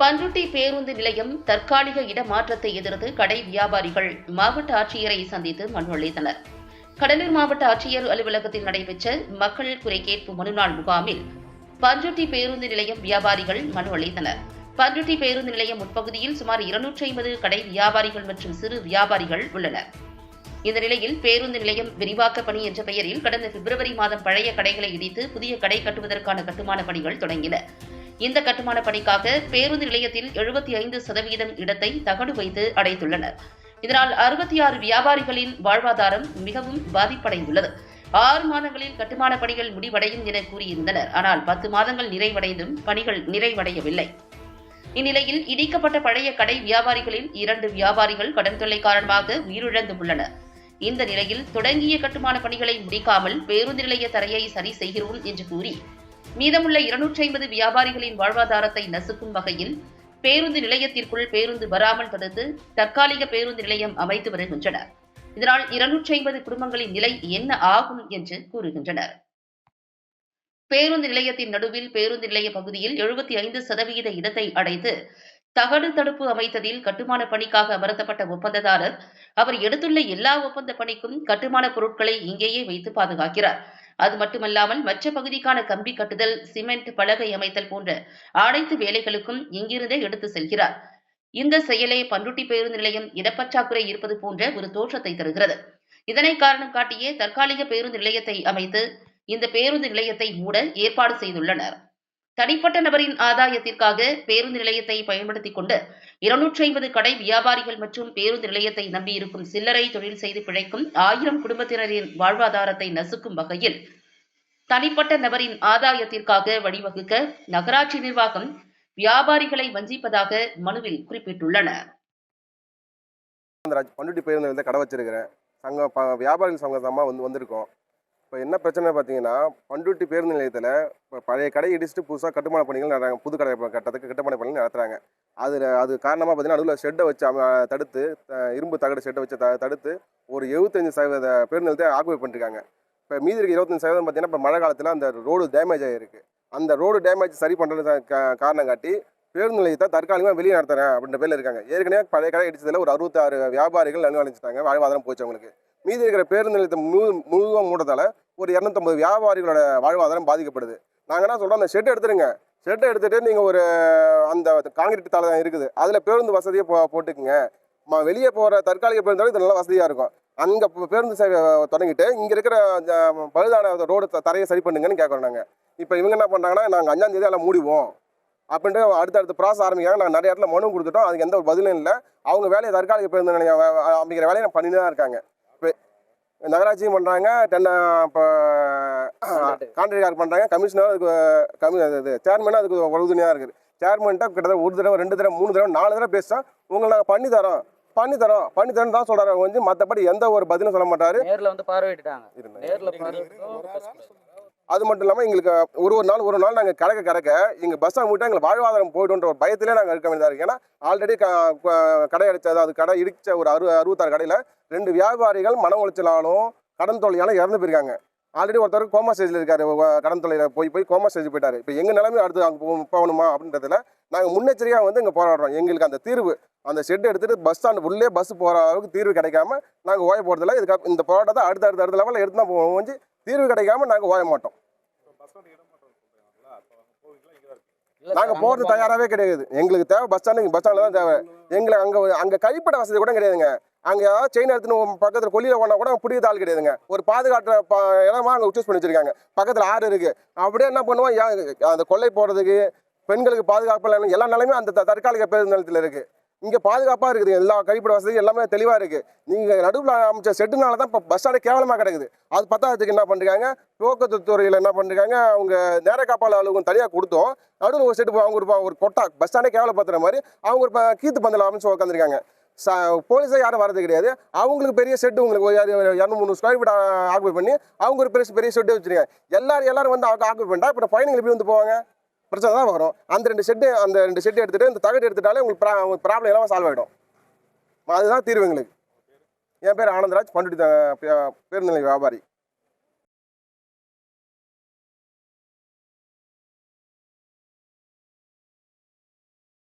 பன்ருட்டி பேருந்து நிலையம் தற்காலிக இடமாற்றத்தை எதிர்த்து கடை வியாபாரிகள் மாவட்ட ஆட்சியரை சந்தித்து மனு அளித்தனர். கடலூர் மாவட்ட ஆட்சியர் அலுவலகத்தில் நடைபெற்ற மக்கள் குறை கேட்பு மனுநாள் முகாமில் பன்ருட்டி பேருந்து நிலையம் வியாபாரிகள் மனு அளித்தனர். பன்ருட்டி பேருந்து நிலையம் உட்பகுதியில் சுமார் இருநூற்றி ஐம்பது கடை வியாபாரிகள் மற்றும் சிறு வியாபாரிகள் உள்ளனர். இந்த நிலையில் பேருந்து நிலையம் விரிவாக்க பணி என்ற பெயரில் கடந்த பிப்ரவரி மாதம் பழைய கடைகளை இடித்து புதிய கடை கட்டுவதற்கான கட்டுமான பணிகள் தொடங்கின. இந்த கட்டுமான பணிக்காக பேருந்து நிலையத்தில் எழுபத்தி ஐந்து சதவீதம் இடத்தை தகடு வைத்து அடைத்துள்ளனர். இதனால் அறுபத்தி ஆறு வியாபாரிகளின் வாழ்வாதாரம் மிகவும் பாதிப்படைந்துள்ளது. ஆறு மாதங்களில் கட்டுமான பணிகள் முடிவடையும் என கூறியிருந்தனர். ஆனால் பத்து மாதங்கள் நிறைவடைந்தும் பணிகள் நிறைவடையவில்லை. இந்நிலையில் இடிக்கப்பட்ட பழைய கடை வியாபாரிகளில் இரண்டு வியாபாரிகள் கடன் தொல்லை காரணமாக உயிரிழந்து உள்ளனர் இந்த நிலையில் தொடங்கிய கட்டுமான பணிகளை முடிக்காமல் பேருந்து நிலைய தரையை சரி செய்கிறோம் என்று கூறி மீதமுள்ள இருநூற்றி ஐம்பது வியாபாரிகளின் வாழ்வாதாரத்தை நசுக்கும் வகையில் பேருந்து நிலையத்திற்குள் பேருந்து வராமல் தடுத்து தற்காலிக பேருந்து நிலையம் அமைத்து வருகின்றனர். இதனால் இருநூற்றி ஐம்பது குடும்பங்களின் நிலை என்ன ஆகும் என்று கூறுகின்றனர். பேருந்து நிலையத்தின் நடுவில் பேருந்து நிலைய பகுதியில் எழுபத்தி ஐந்து சதவிகித இடத்தை அடைத்து தகடு தடுப்பு அமைத்ததில் கட்டுமான பணிக்காக அமர்த்தப்பட்ட ஒப்பந்ததாரர் அவர் எடுத்துள்ள எல்லா ஒப்பந்த பணிக்கும் கட்டுமான பொருட்களை இங்கேயே வைத்து பாதுகாக்கிறார். அது மட்டுமல்லாமல் மற்ற பகுதிக்கான கம்பி கட்டுதல் சிமெண்ட் பலகை அமைத்தல் போன்ற அனைத்து வேலைகளுக்கும் இங்கிருந்தே எடுத்து செல்கிறார். இந்த செயலே பண்ருட்டி பேருந்து நிலையம் இடப்பற்றாக்குறை இருப்பது போன்ற ஒரு தோற்றத்தை தருகிறது. இதனை காரணம் காட்டியே தற்காலிக பேருந்து நிலையத்தை அமைத்து இந்த பேருந்து நிலையத்தை மூட ஏற்பாடு செய்துள்ளனர். தனிப்பட்ட நபரின் ஆதாயத்திற்காக பேருந்து நிலையத்தை பயன்படுத்திக் கொண்டு இருநூற்றி ஐம்பது கடை வியாபாரிகள் மற்றும் பேருந்து நிலையத்தை நம்பியிருக்கும் சில்லறை தொழில் செய்து பிழைக்கும் ஆயிரம் குடும்பத்தினரின் வாழ்வாதாரத்தை நசுக்கும் வகையில் தனிப்பட்ட நபரின் ஆதாயத்திற்காக வழிவகுக்க நகராட்சி நிர்வாகம் வியாபாரிகளை வஞ்சிப்பதாக மனுவில் குறிப்பிட்டுள்ளன. பண்ருட்டி பேருந்து கடை வச்சிருக்கிறேன் சங்கம் ப வியாபாரிகள் சங்கமாக வந்து வந்திருக்கோம். இப்போ என்ன பிரச்சனை பார்த்தீங்கன்னா பண்ருட்டி பேருந்து நிலையத்தில் இப்போ பழைய கடை இடிச்சுட்டு புதுசாக கட்டுமான பணிகள் நடறாங்க புது கடை கட்டத்துக்கு கட்டுமான பணிகள் நடத்துகிறாங்க அதில் அது காரணமாக பார்த்தீங்கன்னா நடுவில் ஷெட்டை வச்சு தடுத்து இரும்பு தகடு ஷெட்டை வச்சு த தடுத்து ஒரு எழுபத்தஞ்சு சதவீத பேருந்து நிலையத்தை ஆக்குபை பண்ணிருக்காங்க. இப்போ மீதி இருக்க இருபத்தஞ்சு சதவீதம் பார்த்தீங்கன்னா இப்போ மழை காலத்தில் அந்த ரோடு டேமேஜ் ஆகிருக்கு அந்த ரோடு டேமேஜ் சரி பண்ணுறது காரணம் காட்டி பேருந்து நிலையத்தை தற்காலிகமாக வெளியே நடத்துறேன் அப்படின்ற பேரில் இருக்காங்க. ஏற்கனவே பழைய கடை இடிச்சதில் ஒரு அறுபத்தாறு வியாபாரிகள் நன்வழிச்சிட்டாங்க வாழ்வாதாரம் போச்சு அவங்களுக்கு. மீதி இருக்கிற பேருந்து நிலையத்தை முழு முழுவதும் மூடத்தால் ஒரு இரநூத்தம்பது வியாபாரிகளோட வாழ்வாதாரம் பாதிக்கப்படுது. நாங்கள் என்ன சொல்கிறோம் அந்த ஷெட்டை எடுத்துருங்க. ஷெட்டை எடுத்துகிட்டு நீங்கள் ஒரு அந்த காங்கிரீட் தலை தான் இருக்குது. அதில் பேருந்து வசதியை போ போட்டுக்குங்க. ம- வெளியே போகிற தற்காலிக பேருந்து இது நல்லா வசதியாக இருக்கும். அங்கே பேருந்து சேவை தொடங்கிட்டு இங்கே இருக்கிற பழுதான ரோடு தரையை சரி பண்ணுங்கன்னு கேட்குறோம் நாங்கள் இப்போ இவங்க என்ன பண்ணுறாங்கன்னா நாங்கள் அஞ்சாந்தேதி எல்லாம் மூடிவோம் அப்படின்ட்டு அடுத்தடுத்த ப்ராசஸ் ஆரம்பிக்கிறாங்க. நாங்கள் நிறைய இடத்துல மனு கொடுத்துட்டோம். அதுக்கு எந்த ஒரு பதிலும் இல்லை. அவங்க வேலையை தற்காலிக பேருந்து நிலையம் அப்படிங்கிற வேலையை பண்ணிட்டு தான் இருக்காங்க. நகராட்சியும் பண்ணுறாங்க டென்ன இப்போ கான்ட்ராக்டர் பண்ணுறாங்க கமிஷனர் அதுக்கு கமி இது சேர்மனும் அதுக்கு உறுதுணையாக இருக்குது சேர்மன்ட்ட கிட்டத்தட்ட ஒரு தடவை ரெண்டு தடவை மூணு தடவை நாலு தடவை பேசிட்டோம் உங்களை நாங்கள் பண்ணி தரோம். பண்ணி தரோம். பண்ணி தரோம் தான் சொல்கிறாரு கொஞ்சம் மற்றபடி எந்த ஒரு பதிலும் சொல்ல மாட்டாரு. நேர்ல வந்து பார்வையிட்டாங்க. நேர்ல அது மட்டும் இல்லாமல் எங்களுக்கு ஒரு ஒரு நாள் ஒரு நாள் நாங்கள் கறக்க கறக்க எங்கள் பஸ்ஸை விட்டால் எங்களுக்கு வாழ்வாதாரம் போய்டுன்ற ஒரு பயத்திலே நாங்கள் இருக்க வேண்டியதாக இருக்குது ஏன்னா ஆல்ரெடி க கடை அடித்தது அது கடை இடித்த ஒரு அறு அறுபத்தாறு கடையில் ரெண்டு வியாபாரிகள் மன உளைச்சலாலும் கடன் தொல்லையாலும் இறந்து போயிருக்காங்க. ஆல்ரெடி ஒருத்தர் கோமா ஸ்டேஜில் இருக்காரு கடன் தொல்லையில் போய் போய் கோமா ஸ்டேஜ் போயிட்டாரு. இப்போ எங்கள் நிலைமை அடுத்து அங்கே போ போகணுமா அப்படின்றதுல நாங்கள் முன்னெச்சரிக்கையாக வந்து இங்கே போராடுறோம். எங்களுக்கு அந்த தீர்வு அந்த ஷெட் எடுத்துகிட்டு பஸ் ஸ்டாண்டு உள்ளே பஸ் போகிற அளவுக்கு தீர்வு கிடைக்காம நாங்கள் ஓய போகிறதில்ல இதுக்கு இந்த போராட்டத்தை அடுத்த அடுத்த அடுத்த லெவலில் எடுத்து தான் போவோம். தீர்வு கிடைக்காம நாங்கள் ஓய மாட்டோம். நாங்கள் போகிறது தயாராகவே கிடையாது. எங்களுக்கு தேவை பஸ் ஸ்டாண்டு பஸ் ஸ்டாண்டில் தான் தேவை. எங்களுக்கு அங்கே அங்கே கைப்பட வசதி கூட கிடையாதுங்க. அங்கே ஏதாவது செயின் எடுத்துன்னு பக்கத்தில் கொல்லியில் போனால் கூட பிடிக்கிற ஆள் கிடையாதுங்க. ஒரு பாதுகாட்டு இடமா அங்கே சூஸ் பண்ணி வச்சிருக்காங்க. பக்கத்தில் ஆறு இருக்குது அப்படியே என்ன பண்ணுவோம்? அந்த கொள்ளை போகிறதுக்கு பெண்களுக்கு பாதுகாப்பு எல்லா நிலையுமே அந்த தற்காலிக பேருந்து நிலையத்தில் இருக்குது இங்கே பாதுகாப்பாக இருக்குது. எல்லா கழிப்பிட வசதி எல்லாமே தெளிவாக இருக்குது நீங்கள் நடுவில் அமைச்ச செட்டுனால தான் இப்போ பஸ் ஸ்டாண்டே கேவலமாக கிடக்குது. அது பத்தாததுக்கு என்ன பண்ணுறாங்க போக்குவரத்து துறையில் என்ன பண்ணுறாங்க அவங்க நேர காப்பாளர் அலுவலகம் தனியாக கொடுத்தோம். நடுவில் ஒரு செட்டு அவங்க ஒரு ஒரு கொட்டா பஸ் ஸ்டாண்டே கேவலப்படுத்துகிற மாதிரி அவங்க ஒரு கீத்து பந்தல் அமைச்சு உட்காந்துருக்காங்க ச போலீஸாக யாரும் வரது கிடையாது. அவங்களுக்கு பெரிய செட்டு உங்களுக்கு ஒரு இரநூறு மூணு ஸ்கொயர் ஃபீட் ஆக்குபை பண்ணி அவங்க ஒரு பெரிய பெரிய செட்டு வச்சிருக்காங்க. எல்லாரும் எல்லாரும் வந்து ஆக்குபை பண்ணிட்டா இப்போ ஃபைனிங் எப்படி வந்து போவாங்க? பிரச்சனை தான் வரும். அந்த ரெண்டு செட்டு அந்த ரெண்டு செட்டு எடுத்துகிட்டு இந்த தகடு எடுத்துட்டாலே உங்களுக்கு ப்ரா ப்ராப்ளம் எல்லாம் சால்வ் ஆகிடும் அதுதான் தீர்வு எங்களுக்கு. என் பேர் ஆனந்தராஜ் பண்டுட்டி பேருந்து வியாபாரி.